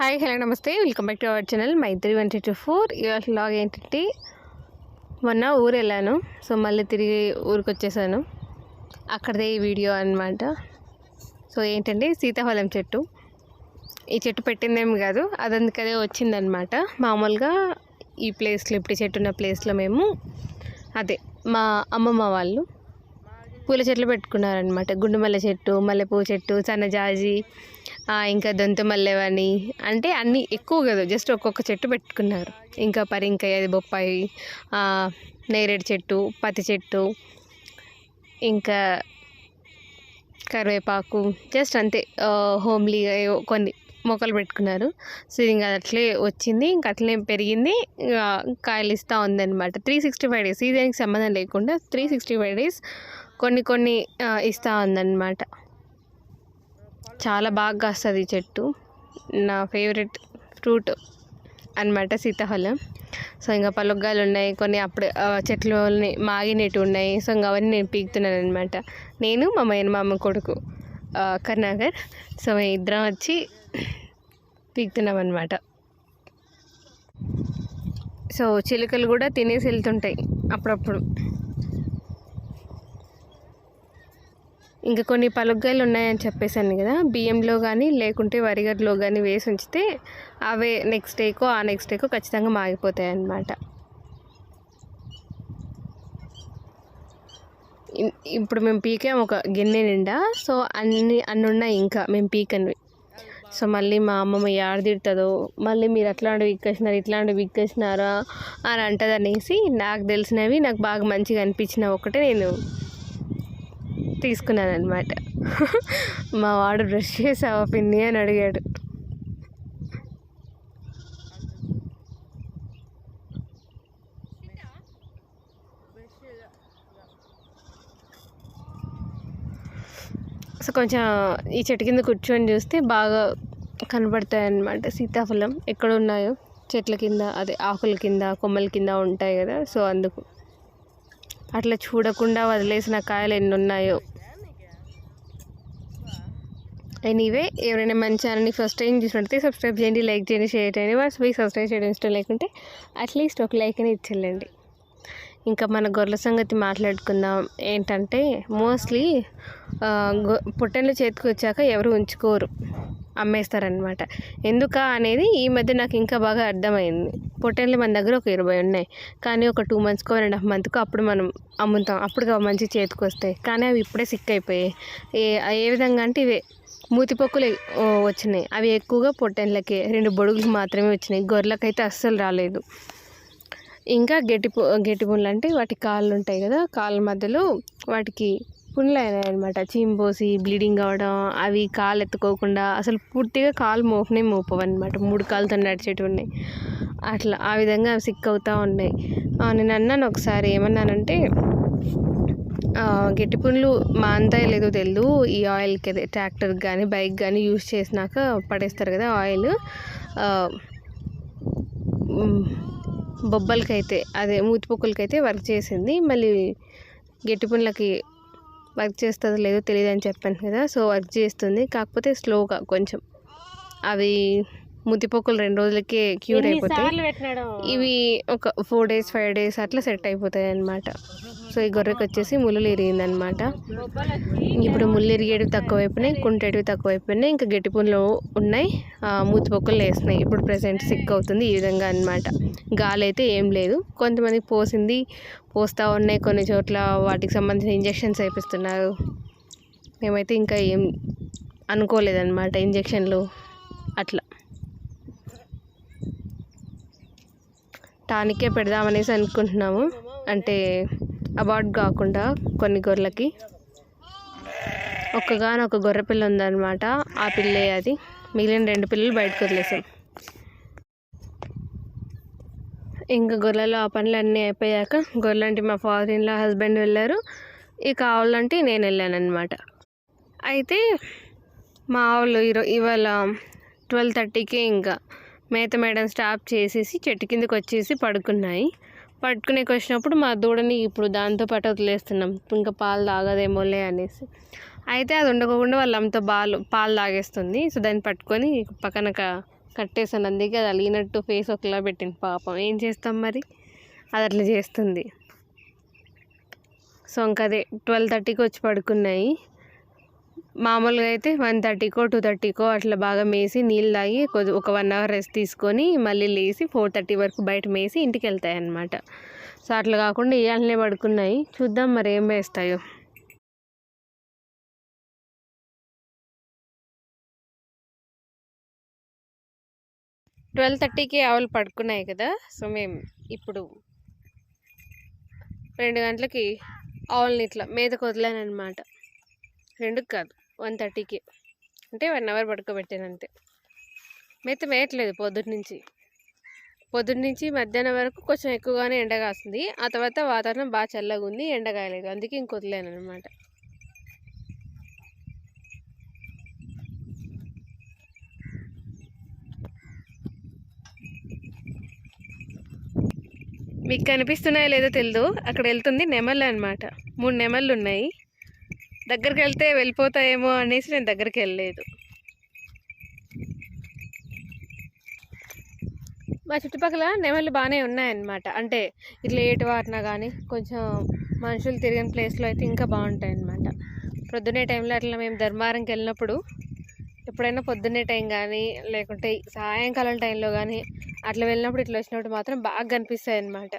Hi hello నమస్తే. Welcome back to our channel Maitri one two four. ఇవాళ vlog ఏంటంటే మొన్న ఊరు వెళ్ళాను సో మళ్ళీ తిరిగి ఊరికి వచ్చేసాను అక్కడదే ఈ వీడియో అనమాట సో ఏంటంటే సీతాఫలం చెట్టు. ఈ చెట్టు పెట్టిందేం కాదు. అదందుకదే వచ్చిందనమాట మామూలుగా ఈ ప్లేస్లో ఇప్పుడు చెట్టు ఉన్న ప్లేస్లో మేము అదే మా అమ్మమ్మ వాళ్ళు పూల చెట్లు పెట్టుకున్నారనమాట గుండుమల్లె చెట్టు మల్లెపూ చెట్టు సన్నజాజి ఇంకా దొంతమల్లెవని అంటే అన్నీ ఎక్కువ కదా జస్ట్ ఒక్కొక్క చెట్టు పెట్టుకున్నారు. ఇంకా పరింకాయ అది బొప్పాయి నేరేడు చెట్టు పత్తి చెట్టు ఇంకా కరివేపాకు జస్ట్ అంతే. హోమ్లీగా కొన్ని మొక్కలు పెట్టుకున్నారు. సో ఇంకా అట్లే వచ్చింది. ఇంకా అట్లే పెరిగింది. ఇంకా కాయలు ఇస్తూ ఉందన్నమాట. త్రీ సిక్స్టీ ఫైవ్ డేస్ సీజన్కి సంబంధం లేకుండా త్రీ సిక్స్టీ ఫైవ్ డేస్ కొన్ని కొన్ని ఇస్తూ ఉందన్నమాట. చాలా బాగా కాస్తుంది చెట్టు. నా ఫేవరెట్ ఫ్రూట్ అన్నమాట సీతాఫలం. సో ఇంకా పలుగ్గాలు ఉన్నాయి కొన్ని అప్పుడు ఆ, చెట్లు మాగినట్టు ఉన్నాయి. సో ఇంకా అవన్నీ నేను పీకుతున్నాను అనమాట నేను మా మైన మామ కొడుకు కర్ణాగర్ సో మేము ఇద్దరం వచ్చి పీకుతున్నాం అనమాట సో చిలుకలు కూడా తినేసి వెళ్తుంటాయి అప్పుడప్పుడు. ఇంకా కొన్ని పలుగ్గాయలు ఉన్నాయని చెప్పేసాను కదా బియ్యంలో కానీ లేకుంటే వరిగడ్లో కానీ వేసి ఉంచితే అవే నెక్స్ట్ డేకో ఆ నెక్స్ట్ డేకో ఖచ్చితంగా మాగిపోతాయి అన్నమాట ఇప్పుడు మేము పీకాం ఒక గిన్నె నిండా సో అన్ని అన్ని ఉన్నాయి ఇంకా మేము పీకనివి. సో మళ్ళీ మా అమ్మమ్మ ఏడ తిడుతుందో మళ్ళీ మీరు అట్లాంటివి విక్కేసినారు ఇట్లాంటివి విక్కేసినారా అని అంటదనేసి నాకు తెలిసినవి నాకు బాగా మంచిగా అనిపించిన ఒకటే నేను తీసుకున్నాను అనమాట మా వాడు బ్రష్ చేసావా పిన్ని అని అడిగాడు. సో కొంచెం ఈ చెట్టు కింద కూర్చొని చూస్తే బాగా కనబడతాయి అన్నమాట సీతాఫలం ఎక్కడ ఉన్నాయో? చెట్ల కింద అదే ఆకుల కింద కొమ్మల కింద ఉంటాయి కదా సో అందుకు. అట్లా చూడకుండా వదిలేసిన కాయలు ఎన్ని ఉన్నాయో. ఎనీవే ఎవరైనా మన ఛానల్ని ఫస్ట్ టైం చూసినట్టయితే సబ్స్క్రైబ్ చేయండి లైక్ చేయండి షేర్ చేయండి. వాట్స్ పోయి సబ్స్క్రైబ్ చేయడం ఇష్టం లేకుంటే అట్లీస్ట్ ఒక లైక్ అని ఇచ్చేళ్ళండి ఇంకా మన గొర్రెల సంగతి మాట్లాడుకుందాం. ఏంటంటే మోస్ట్లీ గొ పొట్టెన్లు చేతికి వచ్చాక ఎవరు ఉంచుకోరు. అమ్మేస్తారనమాట ఎందుక అనేది ఈ మధ్య నాకు ఇంకా బాగా అర్థమైంది. పొట్టెన్లు మన దగ్గర ఒక ఇరవై ఉన్నాయి. కానీ ఒక టూ మంత్స్కో వన్ అండ్ హాఫ్ మంత్కో అప్పుడు మనం అమ్ముతాం. అప్పుడు మంచి చేతికి వస్తాయి. కానీ అవి ఇప్పుడే సిక్ అయిపోయాయి ఏ ఏ విధంగా అంటే ఇవే మూతిపొక్కులు వచ్చినాయి. అవి ఎక్కువగా పొట్టెళ్ళకి రెండు బొడుగులు మాత్రమే వచ్చినాయి. గొర్రెలకైతే అస్సలు రాలేదు. ఇంకా గట్టి పు గట్టి పుండ్లు అంటే వాటి కాళ్ళు ఉంటాయి కదా కాళ్ళ మధ్యలో వాటికి పుండ్లు అయినాయి అనమాట చీంపోసి బ్లీడింగ్ అవడం అవి కాలు ఎత్తుకోకుండా అసలు పూర్తిగా కాలు మోపనే మోపవు అనమాట మూడు కాలుతో నడిచేటివి ఉన్నాయి అట్లా ఆ విధంగా అవి సిక్ అవుతూ ఉన్నాయి. నేను అన్నాను ఒకసారి ఏమన్నానంటే గట్టి పుండ్లు మా అంతా లేదో తెలియదు ఈ ఆయిల్కి అదే ట్రాక్టర్ కానీ బైక్ కానీ యూజ్ చేసినాక పడేస్తారు కదా ఆయిల్ బొబ్బలకైతే అదే మూతిపొక్కులకైతే వర్క్ చేసింది. మళ్ళీ గట్టి పుండ్లకి వర్క్ చేస్తుందో లేదో తెలియదు అని చెప్పాను కదా సో వర్క్ చేస్తుంది. కాకపోతే స్లోగా కొంచెం. అవి మూతిపొక్కులు రెండు రోజులకే క్యూర్ అయిపోతాయి. ఇవి ఒక ఫోర్ డేస్ ఫైవ్ డేస్ అట్లా సెట్ అయిపోతాయి అన్నమాట సో ఈ గొర్రెకి వచ్చేసి ముళ్ళు ఇరిగిందనమాట ఇప్పుడు ముళ్ళు ఇరిగేటివి తక్కువైపోయినాయి కుంటేటివి తక్కువైపోయినాయి ఇంకా గట్టి పుండ్లు ఉన్నాయి ఆ, మూతి వేస్తున్నాయి ఇప్పుడు ప్రెసెంట్ సిక్ అవుతుంది ఈ విధంగా అన్నమాట గాలి అయితే ఏం లేదు. కొంతమందికి పోసింది పోస్తూ ఉన్నాయి కొన్ని చోట్ల వాటికి సంబంధించిన ఇంజెక్షన్స్ వేపిస్తున్నారు. మేమైతే ఇంకా ఏం అనుకోలేదన్నమాట ఇంజెక్షన్లు అట్లా. టానికే పెడదామనేసి అనుకుంటున్నాము. అంటే అబార్ట్ కాకుండా కొన్ని గొర్రెలకి. ఒక్కగానొక ఒక గొర్రె పిల్ల ఉందన్నమాట. ఆ పిల్లే అది. మిగిలిన రెండు పిల్లలు బయటకు వదిలేసాం. ఇంకా గొర్రెలు ఆ పనులు అన్నీ అయిపోయాక గొర్రెలంటే మా ఫాదర్ ఇన్లా హస్బెండ్ వెళ్ళారు. ఇక కావాలంటే నేను వెళ్ళాను అనమాట అయితే మా ఆవులు ఈరో ఇవాళ ట్వెల్వ్ థర్టీకే ఇంకా మేత మేడం స్టాప్ చేసేసి చెట్టు కిందకి వచ్చేసి పడుకున్నాయి. పట్టుకునేకి వచ్చినప్పుడు మా దూడని ఇప్పుడు దాంతోపాటు వదిలేస్తున్నాం. ఇంకా పాలు తాగదేమోలే అనేసి. అయితే అది ఉండకోకుండా వాళ్ళ అమ్మతో పాలు పాలు తాగేస్తుంది. సో దాన్ని పట్టుకొని పక్కన కట్టేసాను అందుకే అది అలిగినట్టు ఫేస్ ఒకలా పెట్టింది పాపం. ఏం చేస్తాం మరి? అది అట్లా చేస్తుంది. సో ఇంకా అదే ట్వెల్వ్ థర్టీకి వచ్చి పడుకున్నాయి. మామూలుగా అయితే వన్ థర్టీకో టూ థర్టీకో అట్లా బాగా మేసి నీళ్ళు తాగి కొద్ది ఒక వన్ అవర్ రెస్ట్ తీసుకొని మళ్ళీ లేచి ఫోర్ థర్టీ వరకు బయట మేసి ఇంటికి వెళ్తాయి అన్నమాట. సో అట్లా కాకుండా ఇవాళనే పడుకున్నాయి? చూద్దాం మరి ఏం వేస్తాయో. ట్వెల్వ్ థర్టీకి ఆవులు పడుకున్నాయి కదా? సో మేము ఇప్పుడు రెండు గంటలకి ఆవులని ఇట్లా మేతకు వదిలాను అనమాట రెండుకి కాదు. వన్ థర్టీకి. అంటే వన్ అవర్ పడుకోబెట్టాను అంతే. మేత వేయట్లేదు పొద్దున్న నుంచి నుంచి మధ్యాహ్నం వరకు కొంచెం ఎక్కువగానే ఎండ కాస్తుంది. ఆ తర్వాత వాతావరణం బాగా చల్లగా ఉంది ఎండ కాయలేదు. అందుకే ఇంక వదిలేను అనమాట మీకు కనిపిస్తున్నాయో లేదో తెలియదు అక్కడ వెళ్తుంది నెమళ్ళు అనమాట మూడు నెమళ్ళు ఉన్నాయి. దగ్గరికి వెళ్తే వెళ్ళిపోతాయేమో అనేసి నేను దగ్గరికి వెళ్ళలేదు మా చుట్టుపక్కల నెమళ్ళు బాగానే ఉన్నాయన్నమాట. అంటే ఇట్లా ఏటు వారినా కానీ కొంచెం మనుషులు తిరిగిన ప్లేస్లో అయితే ఇంకా బాగుంటాయి అన్నమాట పొద్దున్నే టైంలో అట్లా మేము ధర్మారంకి వెళ్ళినప్పుడు ఎప్పుడైనా పొద్దున్నే టైం కానీ లేకుంటే సాయంకాలం టైంలో కానీ అట్లా వెళ్ళినప్పుడు ఇట్లా వచ్చినప్పుడు మాత్రం బాగా కనిపిస్తాయి అన్నమాట